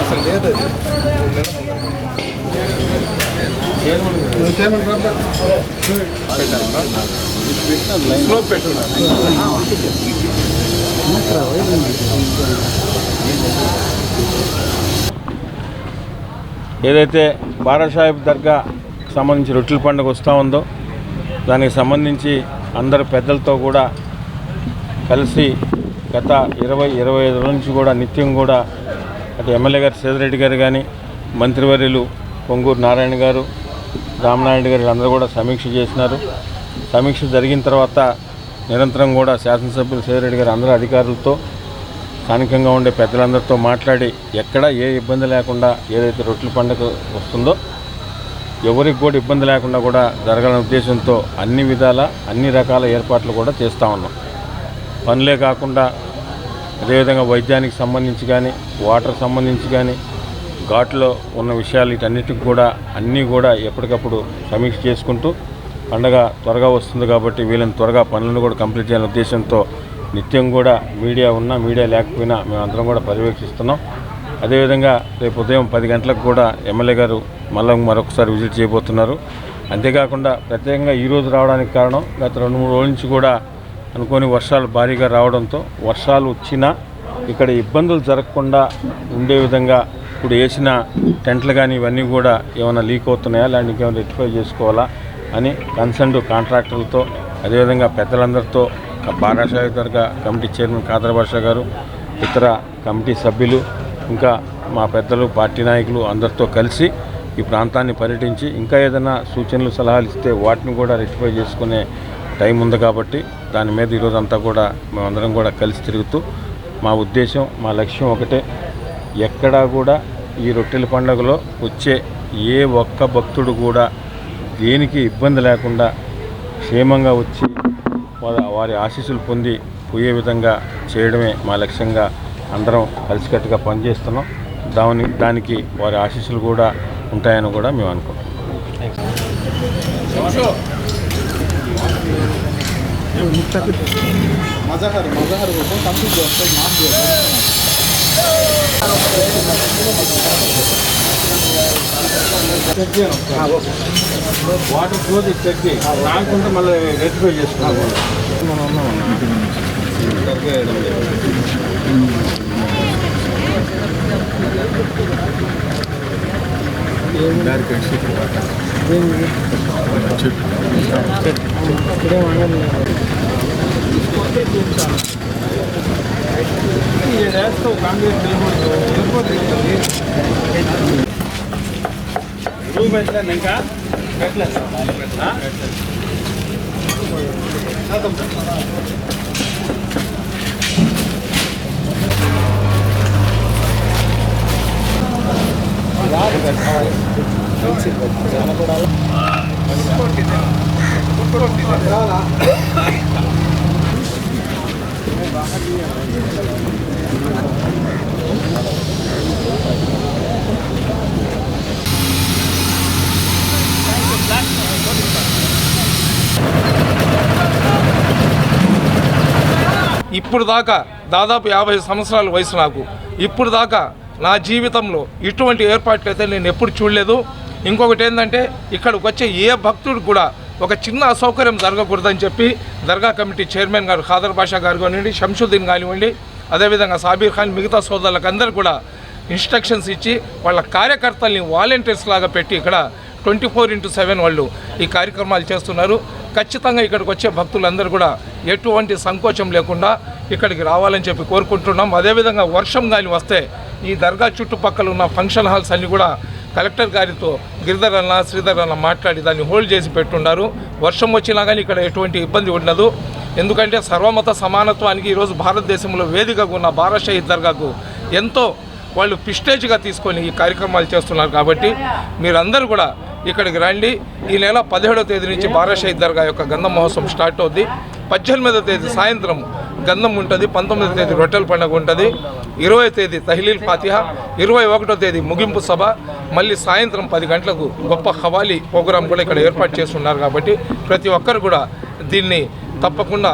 అసలు లేదు అది స్లో పెట్టున్నాను ఏదైతే బారాసాహెబ్ దర్గా సంబంధించి రొట్టెల పండుగ వస్తూ ఉందో దానికి సంబంధించి అందరు పెద్దలతో కూడా కలిసి గత ఇరవై ఇరవై ఐదు నుంచి కూడా నిత్యం కూడా అటు ఎమ్మెల్యే గారు సేదరెడ్డి గారు కానీ మంత్రివర్యులు పొంగూరు నారాయణ గారు రామనారాయణ గారు అందరూ కూడా సమీక్ష చేసినారు. సమీక్ష జరిగిన తర్వాత నిరంతరం కూడా శాసనసభ్యులు సేదరెడ్డి గారు అందరూ అధికారులతో స్థానికంగా ఉండే పెద్దలందరితో మాట్లాడి ఎక్కడ ఏ ఇబ్బంది లేకుండా ఏదైతే రొట్టెల పండుగ వస్తుందో ఎవరికి కూడా ఇబ్బంది లేకుండా కూడా జరగాలనే ఉద్దేశంతో అన్ని విధాల అన్ని రకాల ఏర్పాట్లు కూడా చేస్తూ ఉన్నాం. పనులే కాకుండా అదేవిధంగా వైద్యానికి సంబంధించి కానీ వాటర్ సంబంధించి కానీ ఘాట్లో ఉన్న విషయాలు వీటన్నిటికి కూడా అన్నీ కూడా ఎప్పటికప్పుడు సమీక్ష చేసుకుంటూ పండగ త్వరగా వస్తుంది కాబట్టి వీళ్ళని త్వరగా పనులను కూడా కంప్లీట్ చేయాలనే ఉద్దేశంతో నిత్యం కూడా మీడియా ఉన్నా మీడియా లేకపోయినా మేమందరం కూడా పర్యవేక్షిస్తున్నాం. అదేవిధంగా రేపు ఉదయం పది గంటలకు కూడా ఎమ్మెల్యే గారు మళ్ళీ మరొకసారి విజిట్ చేయబోతున్నారు. అంతేకాకుండా ప్రత్యేకంగా ఈరోజు రావడానికి కారణం గత రెండు మూడు రోజుల నుంచి కూడా అనుకోని వర్షాలు భారీగా రావడంతో వర్షాలు వచ్చినా ఇక్కడ ఇబ్బందులు జరగకుండా ఉండే విధంగా ఇప్పుడు వేసిన టెంట్లు కానీ ఇవన్నీ కూడా ఏమైనా లీక్ అవుతున్నాయా లేదంటే ఇంకేమైనా రెక్టిఫై చేసుకోవాలా అని కన్సర్న్ కాంట్రాక్టర్లతో అదేవిధంగా పెద్దలందరితో బారాషాహి దర్గా కమిటీ చైర్మన్ ఖాదర్ బాషా గారు ఇతర కమిటీ సభ్యులు ఇంకా మా పెద్దలు పార్టీ నాయకులు అందరితో కలిసి ఈ ప్రాంతాన్ని పర్యటించి ఇంకా ఏదైనా సూచనలు సలహాలు ఇస్తే వాటిని కూడా రెక్టిఫై చేసుకునే టైం ఉంది కాబట్టి దాని మీద ఈరోజు అంతా కూడా మేమందరం కూడా కలిసి తిరుగుతూ మా ఉద్దేశం మా లక్ష్యం ఒకటే. ఎక్కడా కూడా ఈ రొట్టెల పండుగలో వచ్చే ఏ ఒక్క భక్తుడు కూడా దేనికి ఇబ్బంది లేకుండా క్షేమంగా వచ్చి వారి వారి ఆశీస్సులు పొంది పోయే విధంగా చేయడమే మా లక్ష్యంగా అందరం కలిసికట్టుగా పనిచేస్తున్నాం. దాని దానికి వారి ఆశీస్సులు కూడా ఉంటాయని కూడా మేము అనుకుంటున్నాం. మజహర్ మజహర్ కోసం కంప్లీట్ చేస్తాయి మాకు చెక్ చేయను వాటర్ ఫ్లో చెక్ చేయి రాకుంటే మళ్ళీ రెక్టిఫై చేసుకున్నాము మనం ఉన్నామన్నా సరిగ్గా వేయడం లేదు వేస్తావు కాంగ్రెస్ రూమ్ పెట్టలేదు ఇంకా పెట్టలేదు ఇప్పుడు దాకా దాదాపు యాభై సంవత్సరాల వయసు నాకు. ఇప్పుడు దాకా నా జీవితంలో ఇటువంటి ఏర్పాట్లు అయితే నేను ఎప్పుడు చూడలేదు. ఇంకొకటి ఏంటంటే ఇక్కడికి వచ్చే ఏ భక్తుడు కూడా ఒక చిన్న అసౌకర్యం జరగకూడదని చెప్పి దర్గా కమిటీ చైర్మన్ గారు ఖాదర్ బాషా గారు కానివ్వండి శంషుద్దీన్ కానివ్వండి అదేవిధంగా సాబీర్ ఖాన్ మిగతా సోదరులకు అందరూ కూడా ఇన్స్ట్రక్షన్స్ ఇచ్చి వాళ్ళ కార్యకర్తల్ని వాలంటీర్స్ లాగా పెట్టి ఇక్కడ ట్వంటీ ఫోర్ ఇంటూ సెవెన్ వాళ్ళు ఈ కార్యక్రమాలు చేస్తున్నారు. ఖచ్చితంగా ఇక్కడికి వచ్చే భక్తులందరూ కూడా ఎటువంటి సంకోచం లేకుండా ఇక్కడికి రావాలని చెప్పి కోరుకుంటున్నాం. అదేవిధంగా వర్షం కానీ వస్తే ఈ దర్గా చుట్టుపక్కల ఉన్న ఫంక్షన్ హాల్స్ అన్నీ కూడా కలెక్టర్ గారితో గిరిధర్ అన్న శ్రీధర్ అన్న మాట్లాడి దాన్ని హోల్డ్ చేసి పెట్టున్నారు. వర్షం వచ్చినా కానీ ఇక్కడ ఎటువంటి ఇబ్బంది ఉండదు. ఎందుకంటే సర్వమత సమానత్వానికి ఈరోజు భారతదేశంలో వేదికగా ఉన్న భారత షహీద్ దర్గాకు ఎంతో వాళ్ళు పిస్టేజ్గా తీసుకొని ఈ కార్యక్రమాలు చేస్తున్నారు కాబట్టి మీరందరూ కూడా ఇక్కడికి రండి. ఈ నెల పదిహేడో తేదీ నుంచి భారత షహీద్ దర్గా యొక్క గంధ మహోత్సవం స్టార్ట్ అవుద్ది. పద్దెనిమిదవ తేదీ సాయంత్రం గంధం ఉంటుంది పంతొమ్మిదవ తేదీ రొట్టెల పండుగ ఉంటుంది ఇరవై తేదీ తహ్లీల్ ఫాతిహ ఇరవై ఒకటో తేదీ ముగింపు సభ మళ్ళీ సాయంత్రం పది గంటలకు గొప్ప హవాలీ ప్రోగ్రాం కూడా ఇక్కడ ఏర్పాటు చేస్తున్నారు కాబట్టి ప్రతి ఒక్కరు కూడా దీన్ని తప్పకుండా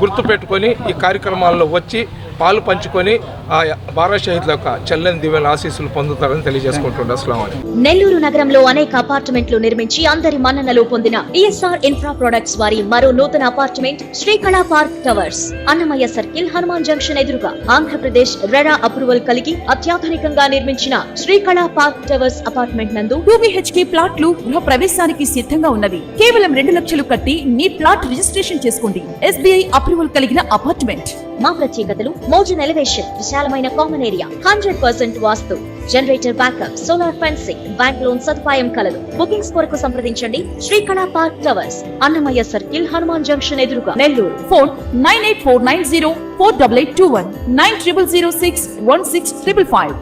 గుర్తుపెట్టుకొని ఈ కార్యక్రమాల్లో వచ్చి పాలు పంచుకొని ఆ భారత షహీద్ల యొక్క చెల్లని దివ్యల ఆశీస్సులు పొందుతారని తెలియజేసుకుంటుండే. అస్సలం నెల్లూరు నగరంలో అనేక అపార్ట్మెంట్లు నిర్మించి అందరి మన్ననలు పొందిన ఈఎస్ఆర్ ఇన్ఫ్రా ప్రొడక్ట్స్ వారి మరో నూతన apartment Srikala park towers. Annamayya circle Hanuman junction ఎదురుగా ఆంధ్రప్రదేశ్ రెరా అప్రూవల్ కలిగి అత్యాధునికంగా నిర్మించిన శ్రీకళా పార్క్ టవర్స్ అపార్ట్మెంట్ నందు టూ బిహెచ్కే ప్లాట్లు గృహ ప్రవేశానికి సిద్ధంగా ఉన్నవి. కేవలం రెండు లక్షలు కట్టి మీ ప్లాట్ రిజిస్ట్రేషన్ చేసుకోండి. ఎస్బీఐ అప్రూవల్ కలిగిన అపార్ట్మెంట్. మా ప్రత్యేకతలు మోజన్ ఎలివేషన్ విశాలమైన common area hundred percent vastu. Generator backup solar fencing bank loan సదుపాయం కలదు. బుకింగ్స్ కొరకు సంప్రదించండి. Srikala park towers Annamayya circle Hanuman junction ఎదురుగా. Nellore. Phone nine eight four nine zero four double eight two one nine triple zero six one six triple five